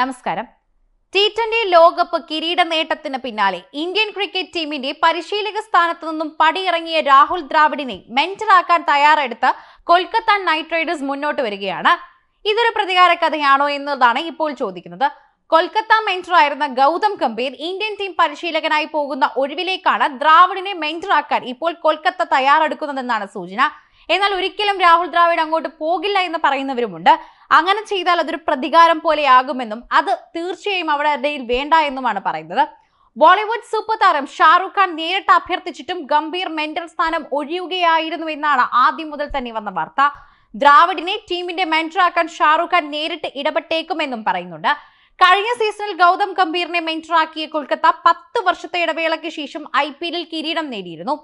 നമസ്കാരം. T twenty ലോകകപ്പ് കിരീട നേട്ടത്തിന് പിന്നാലെ ഇന്ത്യൻ ക്രിക്കറ്റ് ടീമിന്റെ പരിശീലക സ്ഥാനത്തു നിന്നും പടിയിറങ്ങിയ രാഹുൽ ദ്രാവിഡിനെ മെന്ററാക്കാൻ തയ്യാറെടുത്ത് കൊൽക്കത്ത നൈറ്റ് റൈഡേഴ്സ് മുന്നോട്ട് വരികയാണ്. ഇതൊരു പ്രതികാര കഥയാണോ എന്നതാണ് ഇപ്പോൾ ചോദിക്കുന്നത്. കൊൽക്കത്ത മെന്ററായിരുന്ന ഗൗതം ഗംഭീർ ഇന്ത്യൻ ടീം പരിശീലകനായി പോകുന്ന ഒഴിവിലേക്കാണ് ദ്രാവിഡിനെ മെന്ററാക്കാൻ ഇപ്പോൾ കൊൽക്കത്ത തയ്യാറെടുക്കുന്നതെന്നാണ് സൂചന. എന്നാൽ ഒരിക്കലും രാഹുൽ ദ്രാവിഡ് അങ്ങോട്ട് പോകില്ല എന്ന് പറയുന്നവരുമുണ്ട്. അങ്ങനെ ചെയ്താൽ അതൊരു പ്രതികാരം പോലെയാകുമെന്നും അത് തീർച്ചയായും അവിടെ ഇടയിൽ വേണ്ട എന്നുമാണ് പറയുന്നത്. ബോളിവുഡ് സൂപ്പർ താരം ഷാറുഖ് ഖാൻ നേരിട്ട് അഭ്യർത്ഥിച്ചിട്ടും ഗംഭീർ മെന്റൽ സ്ഥാനം ഒഴിയുകയായിരുന്നു എന്നാണ് ആദ്യം മുതൽ തന്നെ വന്ന വാർത്ത. ദ്രാവിഡിനെ ടീമിന്റെ മെന്ററാക്കാൻ ഷാറുഖ് ഖാൻ നേരിട്ട് ഇടപെട്ടേക്കുമെന്നും പറയുന്നുണ്ട്. കഴിഞ്ഞ സീസണിൽ ഗൗതം ഗംഭീറിനെ മെന്ററാക്കിയ കൊൽക്കത്ത പത്ത് വർഷത്തെ ഇടവേളയ്ക്ക് ശേഷം ഐ പി എല്ലിൽ കിരീടം നേടിയിരുന്നു.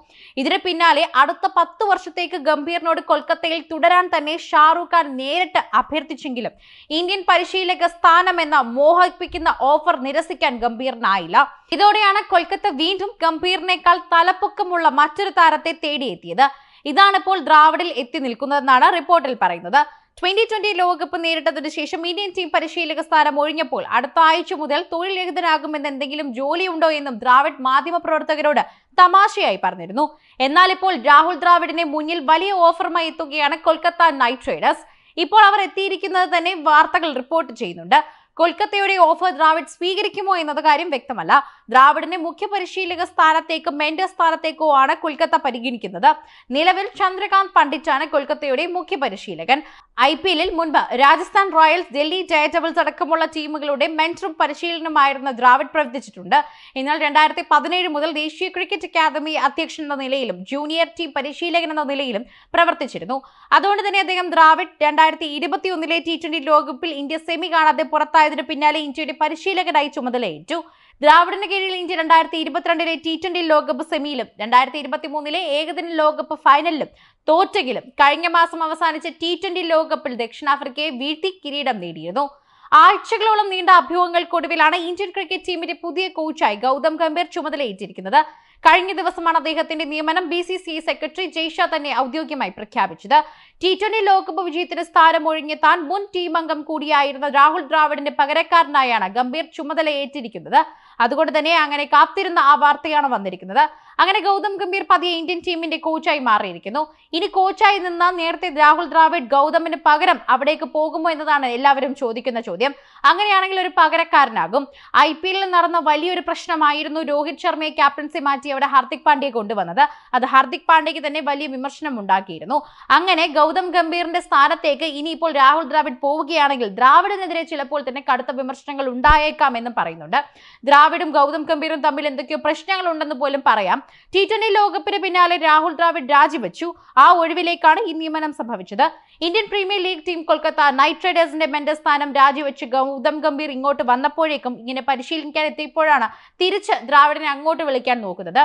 ഇതിന് പിന്നാലെ അടുത്ത പത്ത് വർഷത്തേക്ക് ഗംഭീറിനോട് കൊൽക്കത്തയിൽ തുടരാൻ തന്നെ ഷാറൂഖ് ഖാൻ നേരിട്ട് അഭ്യർത്ഥിച്ചെങ്കിലും ഇന്ത്യൻ പരിശീലക സ്ഥാനമെന്ന മോഹിപ്പിക്കുന്ന ഓഫർ നിരസിക്കാൻ ഗംഭീറിനായില്ല. ഇതോടെയാണ് കൊൽക്കത്ത വീണ്ടും ഗംഭീറിനേക്കാൾ തലപ്പൊക്കമുള്ള മറ്റൊരു താരത്തെ തേടിയെത്തിയത്. ഇതാണിപ്പോൾ ദ്രാവിഡിൽ എത്തി നിൽക്കുന്നതെന്നാണ് റിപ്പോർട്ടിൽ പറയുന്നത്. ട്വന്റി ട്വന്റി ലോകകപ്പ് നേരിട്ടതിനു ശേഷം ഇന്ത്യൻ ടീം പരിശീലക സ്ഥാനം ഒഴിഞ്ഞപ്പോൾ അടുത്ത ആഴ്ച മുതൽ തൊഴിൽ രഹിതനാകുമെന്ന് എന്തെങ്കിലും ജോലിയുണ്ടോ എന്നും ദ്രാവിഡ് മാധ്യമപ്രവർത്തകരോട് തമാശയായി പറഞ്ഞിരുന്നു. എന്നാൽ ഇപ്പോൾ രാഹുൽ ദ്രാവിഡിനെ മുന്നിൽ വലിയ ഓഫറുമായി എത്തുകയാണ് കൊൽക്കത്ത നൈറ്റ് റൈഡേഴ്സ്. ഇപ്പോൾ അവർ എത്തിയിരിക്കുന്നത് തന്നെ വാർത്തകൾ റിപ്പോർട്ട് ചെയ്യുന്നുണ്ട്. കൊൽക്കത്തയുടെ ഓഫർ ദ്രാവിഡ് സ്വീകരിക്കുമോ എന്നത് കാര്യം വ്യക്തമല്ല. ദ്രാവിഡിനെ മുഖ്യ പരിശീലക സ്ഥാനത്തേക്കും മെന്റർ സ്ഥാനത്തേക്കോ ആണ് കൊൽക്കത്ത പരിഗണിക്കുന്നത്. നിലവിൽ ചന്ദ്രകാന്ത് പണ്ഡിറ്റാണ് കൊൽക്കത്തയുടെ മുഖ്യ പരിശീലകൻ. ഐ പി എല്ലിൽ മുൻപ് രാജസ്ഥാൻ റോയൽസ് ഡൽഹി ഡയറ്റബിൾസ് അടക്കമുള്ള ടീമുകളുടെ മെന്ററും പരിശീലനമായിരുന്ന ദ്രാവിഡ് പ്രവർത്തിച്ചിട്ടുണ്ട്. എന്നാൽ രണ്ടായിരത്തി പതിനേഴ് മുതൽ ദേശീയ ക്രിക്കറ്റ് അക്കാദമി അധ്യക്ഷൻ എന്ന നിലയിലും ജൂനിയർ ടീം പരിശീലകൻ എന്ന നിലയിലും പ്രവർത്തിച്ചിരുന്നു. അതുകൊണ്ട് തന്നെ അദ്ദേഹം ദ്രാവിഡ് രണ്ടായിരത്തി ഇരുപത്തി ഒന്നിലെ ടി ട്വന്റി ലോകകപ്പിൽ ഇന്ത്യ സെമി കാണാതെ പുറത്തായതിനു പിന്നാലെ ഇന്ത്യയുടെ പരിശീലകനായി ചുമതലയേറ്റു. ദ്രാവിഡിന് കീഴിൽ ഇന്ത്യ രണ്ടായിരത്തി ഇരുപത്തിരണ്ടിലെ ടി ട്വന്റി ലോകകപ്പ് സെമിയിലും രണ്ടായിരത്തി ഇരുപത്തി മൂന്നിലെ ഏകദിന ലോകകപ്പ് ഫൈനലിലും തോറ്റെങ്കിലും കഴിഞ്ഞ മാസം അവസാനിച്ച ടി ട്വന്റി ലോകകപ്പിൽ ദക്ഷിണാഫ്രിക്കയെ വീഴ്ത്തി കിരീടം നേടിയിരുന്നു. ആഴ്ചകളോളം നീണ്ട അഭ്യൂഹങ്ങൾക്കൊടുവിലാണ് ഇന്ത്യൻ ക്രിക്കറ്റ് ടീമിന്റെ പുതിയ കോച്ചായി ഗൗതം ഗംഭീർ ചുമതലയേറ്റിരിക്കുന്നത്. കഴിഞ്ഞ ദിവസമാണ് അദ്ദേഹത്തിന്റെ നിയമനം B C C secretary Jay Shah തന്നെ ഔദ്യോഗികമായി പ്രഖ്യാപിച്ചത്. ടി ട്വന്റി ലോകകപ്പ് വിജയത്തിന് സ്ഥാനം ഒഴിഞ്ഞ താൻ മുൻ ടീം അംഗം കൂടിയായിരുന്ന രാഹുൽ ദ്രാവിഡിന്റെ പകരക്കാരനായാണ് ഗംഭീർ ചുമതല ഏറ്റിരിക്കുന്നത് അതുകൊണ്ട് തന്നെ അങ്ങനെ കാത്തിരുന്ന ആ വാർത്തയാണ് വന്നിരിക്കുന്നത്. അങ്ങനെ ഗൗതം ഗംഭീർ പതിയെ ഇന്ത്യൻ ടീമിന്റെ കോച്ചായി മാറിയിരിക്കുന്നു. ഇനി കോച്ചായി നിന്ന നേരത്തെ രാഹുൽ ദ്രാവിഡ് ഗൗതമിന് പകരം അവിടേക്ക് പോകുമോ എന്നതാണ് എല്ലാവരും ചോദിക്കുന്ന ചോദ്യം. അങ്ങനെയാണെങ്കിൽ ഒരു പകരക്കാരനാകും. ഐ പി എല്ലിൽ നടന്ന വലിയൊരു പ്രശ്നമായിരുന്നു രോഹിത് ശർമ്മയെ ക്യാപ്റ്റൻസി മാറ്റി അവിടെ ഹാർദിക് പാണ്ഡ്യയെ കൊണ്ടുവന്നത്. അത് ഹാർദിക് പാണ്ഡ്യയ്ക്ക് തന്നെ വലിയ വിമർശനം ഉണ്ടാക്കിയിരുന്നു. അങ്ങനെ ഗൗതം ഗംഭീറിന്റെ സ്ഥാനത്തേക്ക് ഇനിയിപ്പോൾ രാഹുൽ ദ്രാവിഡ് പോവുകയാണെങ്കിൽ ദ്രാവിഡിനെതിരെ ചിലപ്പോൾ തന്നെ കടുത്ത വിമർശനങ്ങൾ ഉണ്ടായേക്കാം എന്നും പറയുന്നുണ്ട്. ദ്രാവിഡും ഗൗതം ഗംഭീറും തമ്മിൽ എന്തൊക്കെയോ പ്രശ്നങ്ങൾ ഉണ്ടെന്ന് പോലും പറയാം. ടി ട്വന്റി ലോകകപ്പിന് പിന്നാലെ രാഹുൽ ദ്രാവിഡ് രാജിവെച്ചു. ആ ഒഴിവിലേക്കാണ് ഈ നിയമനം സംഭവിച്ചത്. Indian premier league team Kolkata knight റൈഡേഴ്സിന്റെ mentor സ്ഥാനം രാജിവെച്ച് ഗൗതം ഗംഭീർ ഇങ്ങോട്ട് വന്നപ്പോഴേക്കും ഇങ്ങനെ പരിശീലിക്കാൻ എത്തിയപ്പോഴാണ് തിരിച്ച് ദ്രാവിഡിനെ അങ്ങോട്ട് വിളിക്കാൻ നോക്കുന്നത്.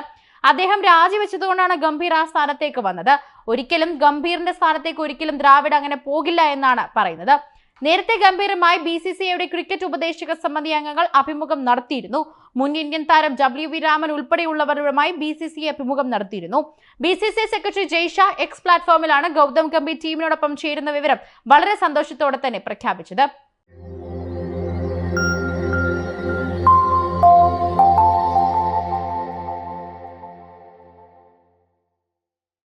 അദ്ദേഹം രാജിവെച്ചതുകൊണ്ടാണ് ഗംഭീർ ആ സ്ഥാനത്തേക്ക് വന്നത്. ഒരിക്കലും ഗംഭീറിന്റെ സ്ഥാനത്തേക്ക് ഒരിക്കലും ദ്രാവിഡ് അങ്ങനെ പോകില്ല എന്നാണ് പറയുന്നത്. നേരത്തെ ഗംഭീരമായി ബി സി സി ഐയുടെ ക്രിക്കറ്റ് ഉപദേശക സമിതി അംഗങ്ങൾ അഭിമുഖം നടത്തിയിരുന്നു. മുൻ ഇന്ത്യൻ താരം ഡബ്ല്യു വി രാമൻ ഉൾപ്പെടെയുള്ളവരുമായി ബി സി സി അഭിമുഖം നടത്തിയിരുന്നു. B C C secretary Jay Shah X പ്ലാറ്റ്ഫോമിലാണ് ഗൗതം ഗംഭീർ ടീമിനോടൊപ്പം ചേരുന്ന വിവരം വളരെ സന്തോഷത്തോടെ തന്നെ പ്രഖ്യാപിച്ചത്.